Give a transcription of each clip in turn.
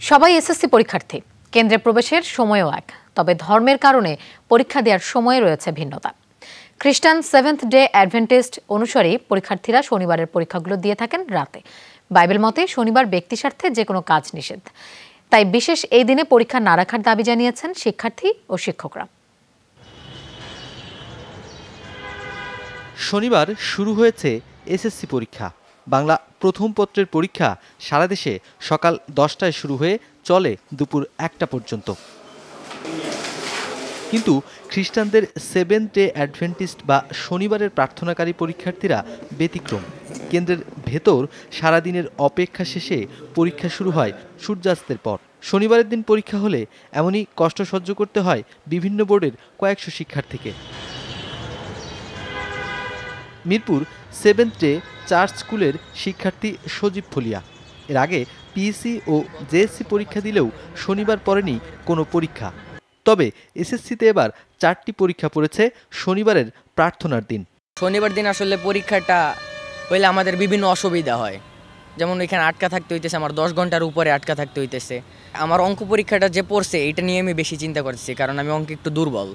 সবাই এসএসসি পরীক্ষার্থী। কেন্দ্রে প্রবেশের সময়ও এক, তবে ধর্মের কারণে পরীক্ষা দেওয়ার সময়ে রয়েছে ভিন্নতা। খ্রিস্টান সেভেন্থ ডে অ্যাডভেন্টিস্ট অনুসারে পরীক্ষার্থীরা শনিবারের পরীক্ষাগুলো দিয়ে থাকেন রাতে। বাইবেল মতে, শনিবার ব্যক্তি স্বার্থে যে কোনো কাজ নিষেধ। তাই বিশেষ এই দিনে পরীক্ষা না রাখার দাবি জানিয়েছেন শিক্ষার্থী ও শিক্ষকরা। শনিবার শুরু হয়েছে এসএসসি পরীক্ষা। বাংলা প্রথম পত্রের পরীক্ষা সারা দেশে সকাল দশটায় শুরু হয়ে চলে দুপুর একটা পর্যন্ত। কিন্তু খ্রিস্টানদের সেভেন ডে অ্যাডভেন্টিস্ট বা শনিবারের প্রার্থনাকারী পরীক্ষার্থীরা ব্যতিক্রম। কেন্দ্রের ভেতর সারাদিনের অপেক্ষা শেষে পরীক্ষা শুরু হয় সূর্যাস্তের পর। শনিবারের দিন পরীক্ষা হলে এমনই কষ্ট সহ্য করতে হয় বিভিন্ন বোর্ডের কয়েকশো শিক্ষার্থীকে। মিরপুর সেভেন্থ ডে চার্চ স্কুলের শিক্ষার্থী সজীব ফলিয়া এর আগে পিএসসি ও জেএসসি পরীক্ষা দিলেও শনিবার পড়েনি কোনো পরীক্ষা। তবে এসএসসিতে এবার চারটি পরীক্ষা পড়েছে শনিবারের প্রার্থনার দিন। শনিবার দিন আসলে পরীক্ষাটা হইলে আমাদের বিভিন্ন অসুবিধা হয়। যেমন এখানে আটকা থাকতে হইতেছে আমার দশ ঘণ্টার উপরে আটকা থাকতে হইতেছে। আমার অঙ্ক পরীক্ষাটা যে পড়ছে এটা নিয়ে আমি বেশি চিন্তা করতেছি কারণ আমি অঙ্কে একটু দুর্বল।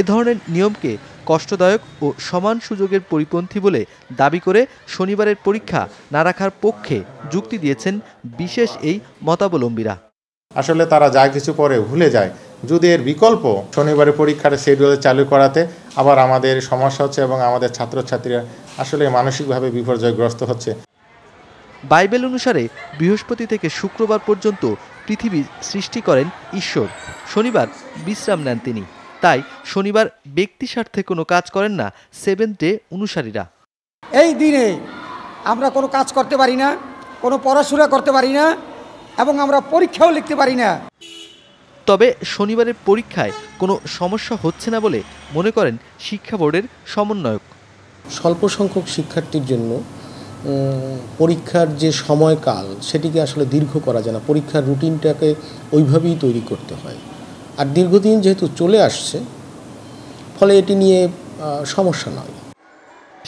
এ ধরনের নিয়মকে কষ্টদায়ক ও সমান সুযোগের পরিপন্থী বলে দাবি করে শনিবারের পরীক্ষা না রাখার পক্ষে যুক্তি দিয়েছেন বিশেষ এই মতাবলম্বীরা। আসলে তারা যা কিছু পরে ভুলে যায়। যদি এর বিকল্প শনিবারের পরীক্ষার শিডিউল চালু করাতে আবার আমাদের সমস্যা হচ্ছে এবং আমাদের ছাত্রছাত্রীরা আসলে মানসিকভাবে বিপর্যয়গ্রস্ত হচ্ছে। বাইবেল অনুসারে বৃহস্পতি থেকে শুক্রবার পর্যন্ত পৃথিবী সৃষ্টি করেন ঈশ্বর। শনিবার বিশ্রাম নেন তিনি। তাই শনিবার ব্যক্তি স্বার্থে কোনো কাজ করেন না সেভেন্থ ডে অনুসারীরা। এই দিনে আমরা কোনো কাজ করতে পারি না কোনো পড়াশোনা করতে পারি না এবং আমরা পরীক্ষাও লিখতে পারি না। তবে শনিবারের পরীক্ষায় কোনো সমস্যা হচ্ছে না বলে মনে করেন শিক্ষা বোর্ডের সমন্বয়ক। স্বল্প সংখ্যক শিক্ষার্থীর জন্য পরীক্ষার যে সময়কাল সেটিকে আসলে দীর্ঘ করা যায় না। পরীক্ষার রুটিনটাকে ওইভাবেই তৈরি করতে হয়। আর দীর্ঘদিন যেহেতু চলে আসছে ফলে এটি নিয়ে সমস্যা নয়।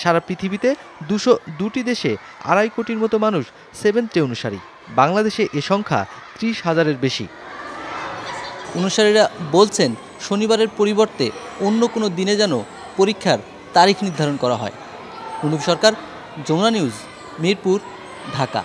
সারা পৃথিবীতে দুশো দুটি দেশে আড়াই কোটির মতো মানুষ সেভেন্থ ডে অনুসারী। বাংলাদেশে এ সংখ্যা ত্রিশ হাজারের বেশি। অনুসারীরা বলছেন শনিবারের পরিবর্তে অন্য কোনো দিনে যেন পরীক্ষার তারিখ নির্ধারণ করা হয়। অনুপ সরকার যমুনা নিউজ মিরপুর ঢাকা।